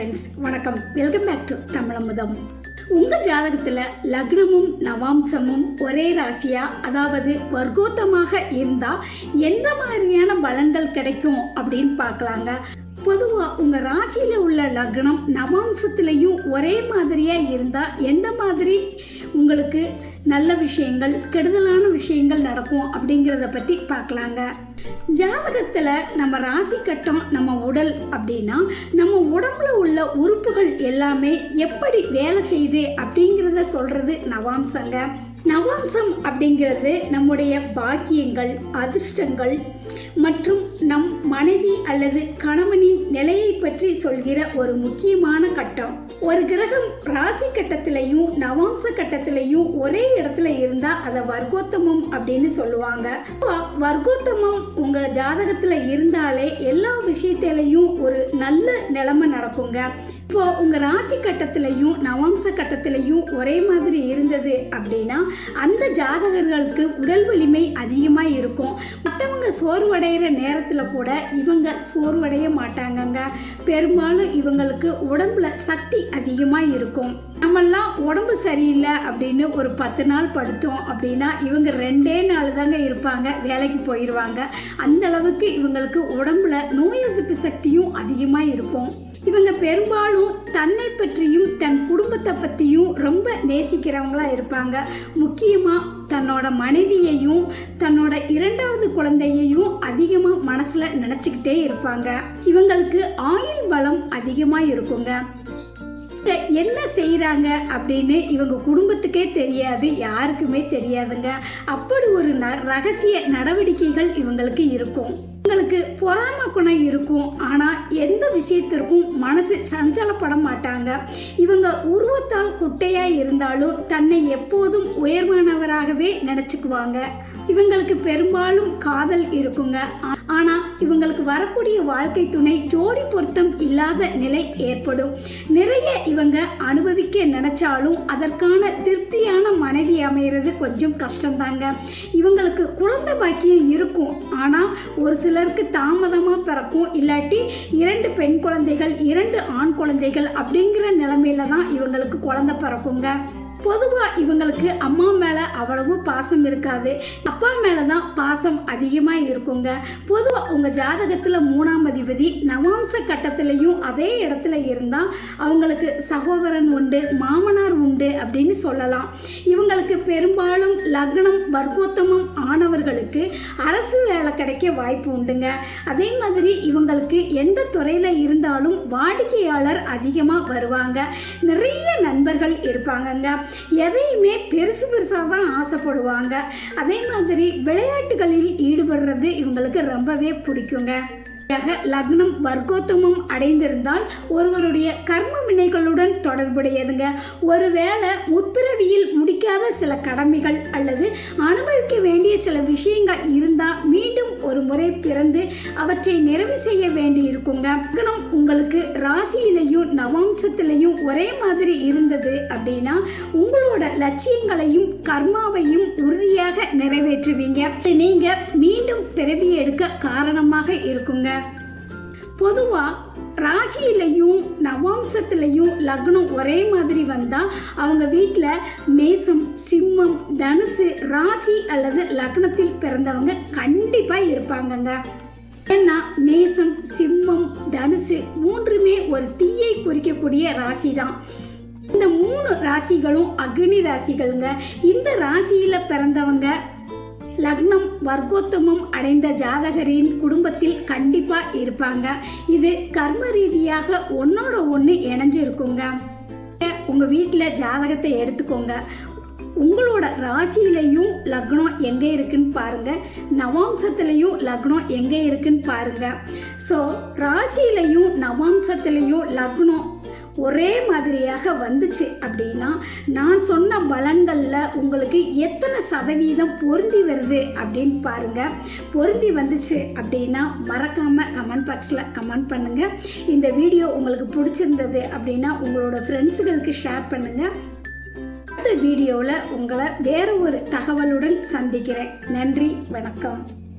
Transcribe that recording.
Friends வணக்கம். Welcome back to Tamizhamudham உங்கள் ஜாதகத்தில் லக்னமும் நவாம்சமும் ஒரே ராசியாக அதாவது வர்க்கோத்தமாக இருந்தால் எந்த மாதிரியான பலன்கள் கிடைக்கும் அப்படின்னு பார்க்கலாங்க. பொதுவாக உங்கள் ராசியில் உள்ள லக்னம் நவாம்சத்துலேயும் ஒரே மாதிரியாக இருந்தால் எந்த மாதிரி உங்களுக்கு நல்ல விஷயங்கள் கெடுதலான விஷயங்கள் நடக்கும் அப்படிங்கிறத பற்றி பார்க்கலாங்க ஜாதகத்தில் நம்ம ராசி கட்டம் நம்ம உடல் அப்படின்னா நம்ம உடம்புல உள்ள உறுப்புகள் எல்லாமே எப்படி வேலை செய்யுது அப்படிங்கிறத சொல்கிறது நவாம்சங்க. நவாம்சம் அப்படிங்கிறது நம்முடைய பாக்கியங்கள் அதிர்ஷ்டங்கள் மற்றும் நம் மனைவி அல்லது கணவனின் நிலையை பற்றி சொல்கிற ஒரு முக்கியமான கட்டம். ஒரு கிரகம் ராசி கட்டத்திலையும் நவாம்ச கட்டத்திலையும் ஒரே இடத்துல இருந்தா அதை வர்க்கோத்தமம் அப்படின்னு சொல்லுவாங்க. வர்க்கோத்தமம் உங்க ஜாதகத்துல இருந்தாலே எல்லா விஷயத்திலையும் ஒரு நல்ல நிலைமை நடக்குங்க. இப்போ உங்க ராசி கட்டத்திலையும் நவம்ச கட்டத்திலையும் ஒரே மாதிரி இருந்தது அப்படின்னா அந்த ஜாதகர்களுக்கு உடல் வலிமை அதிகமா இருக்கும். மற்றவங்க சோர்வடைகிற நேரத்துல கூட இவங்க சோர்வடைய மாட்டாங்கங்க. பெரும்பாலும் இவங்களுக்கு உடம்புல சக்தி அதிகமா இருக்கும். நம்மெல்லாம் உடம்பு சரியில்லை அப்படின்னு ஒரு பத்து நாள் படுத்தோம் அப்படின்னா இவங்க ரெண்டே நாள் தாங்க இருப்பாங்க வேலைக்கு போயிடுவாங்க அந்த அளவுக்கு இவங்களுக்கு உடம்புல நோய் எதிர்ப்பு சக்தியும் அதிகமாக இருக்கும். இவங்க பெரும்பாலும் தன்னை பற்றியும் தன் குடும்பத்தை பற்றியும் ரொம்ப நேசிக்கிறவங்களாக இருப்பாங்க. முக்கியமாக தன்னோட மனைவியையும் தன்னோட இரண்டாவது குழந்தையையும் அதிகமாக மனசில் நினச்சிக்கிட்டே இருப்பாங்க. இவங்களுக்கு ஆயுள் பலம் அதிகமாக இருக்குங்க. என்ன செய்கிறாங்க அப்படின்னு இவங்க குடும்பத்துக்கே தெரியாது யாருக்குமே தெரியாதுங்க. அப்படி ஒரு ந ரகசிய நடவடிக்கைகள் இவங்களுக்கு இருக்கும். அவங்களுக்கு பொறாம குணம் இருக்கும். ஆனால் எந்த விஷயத்திற்கும் மனசு சஞ்சலப்பட மாட்டாங்க. இவங்க உருவத்தால் குட்டையாக இருந்தாலும் தன்னை எப்போதும் உயர்வானவராகவே நினச்சிக்குவாங்க. இவங்களுக்கு பெரும்பாலும் காதல் இருக்குங்க. ஆனால் இவங்களுக்கு வரக்கூடிய வாழ்க்கை துணை ஜோடி பொருத்தம் இல்லாத நிலை ஏற்படும். நிறைய இவங்க அனுபவிக்க நினைச்சாலும் அதற்கான திருப்தியான மனைவி அமைகிறது கொஞ்சம் கஷ்டம்தாங்க. இவங்களுக்கு குழந்தை பாக்கியம் இருக்கும். ஆனால் ஒரு சிலருக்கு தாமதமாக பிறக்கும். இல்லாட்டி இரண்டு பெண் குழந்தைகள் இரண்டு ஆண் குழந்தைகள் அப்படிங்கிற நிலைமையில தான் இவங்களுக்கு குழந்தை பிறக்குங்க. பொதுவாக இவங்களுக்கு அம்மா மேலே அவ்வளவு பாசம் இருக்காது. அப்பா மேலே தான் பாசம் அதிகமாக இருக்குங்க. பொதுவாக உங்கள் ஜாதகத்தில் மூணாம் அதிபதி நவாம்ச கட்டத்திலையும் அதே இடத்துல இருந்தால் அவங்களுக்கு சகோதரன் உண்டு மாமனார் உண்டு அப்படின்னு சொல்லலாம். இவங்களுக்கு பெரும்பாலும் லக்னம் வர்க்கோத்தமம் ஆனவர்களுக்கு அரசு வேலை கிடைக்க வாய்ப்பு உண்டுங்க. அதே மாதிரி இவங்களுக்கு எந்த துறையில் இருந்தாலும் வாடிக்கையாளர் அதிகமாக வருவாங்க. நிறைய நண்பர்கள் இருப்பாங்கங்க. எதையுமே பெருசு பெருசாக தான் ஆசைப்படுவாங்க. அதே மாதிரி விளையாட்டுகளில் ஈடுபடுறது இவங்களுக்கு ரொம்பவே பிடிக்குங்க. லக்னம் வர்க்கோத்தமும் அடைந்திருந்தால் ஒருவருடைய கர்ம வினைகளுடன் தொடர்புடையதுங்க. ஒருவேளை முற்பிறவியில் முடிக்காத சில கடமைகள் அல்லது அனுபவிக்க வேண்டிய சில விஷயங்கள் இருந்தால் மீண்டும் ஒரு முறை பிறந்து அவற்றை நிறைவு செய்ய வேண்டி இருக்குங்க லக்னம் உங்களுக்கு ராசியிலையும் நவாம்சத்திலையும் ஒரே மாதிரி இருந்தது அப்படின்னா உங்களோட லட்சியங்களையும் கர்மாவையும் உறுதியாக நிறைவேற்றுவீங்க. நீங்க மீண்டும் பிறவி எடுக்க காரணமாக இருக்குங்க. பொதுவாக ராசியிலையும் நவாம்சத்துலேயும் லக்னம் ஒரே மாதிரி வந்தால் அவங்க வீட்டில் மேசம் சிம்மம் தனுசு ராசி அல்லது லக்னத்தில் பிறந்தவங்க கண்டிப்பாக இருப்பாங்கங்க. ஏன்னா மேசம் சிம்மம் தனுசு மூன்றுமே ஒரு தீயை குறிக்கக்கூடிய ராசி தான் இந்த மூணு ராசிகளும் அக்னி ராசிகளுங்க. இந்த ராசியில் பிறந்தவங்க லக்னம் வர்க்கோத்தமம் அடைந்த ஜாதகரின் குடும்பத்தில் கண்டிப்பாக இருப்பாங்க. இது கர்ம ரீதியாக ஒன்னோட ஒன்று இணைஞ்சிருக்குங்க. உங்கள் வீட்டில் ஜாதகத்தை எடுத்துக்கோங்க. உங்களோட ராசியிலையும் லக்னம் எங்கே இருக்குன்னு பாருங்கள் நவாம்சத்துலேயும் லக்னம் எங்கே இருக்குன்னு பாருங்கள் ஸோ ராசியிலையும் நவாம்சத்துலேயும் லக்னம் ஒரே மாதிரியாக வந்துச்சு அப்படின்னா நான் சொன்ன பலன்களில் உங்களுக்கு எத்தனை சதவீதம் பொருந்தி வருது அப்படின்னு பாருங்கள் பொருந்தி வந்துச்சு அப்படின்னா மறக்காமல் கமெண்ட் பாக்ஸில் கமெண்ட் பண்ணுங்கள் இந்த வீடியோ உங்களுக்கு பிடிச்சிருந்தது அப்படின்னா உங்களோட ஃப்ரெண்ட்ஸுகளுக்கு ஷேர் பண்ணுங்கள் அடுத்த வீடியோவில் உங்களை வேறு ஒரு தகவலுடன் சந்திக்கிறேன். நன்றி வணக்கம்.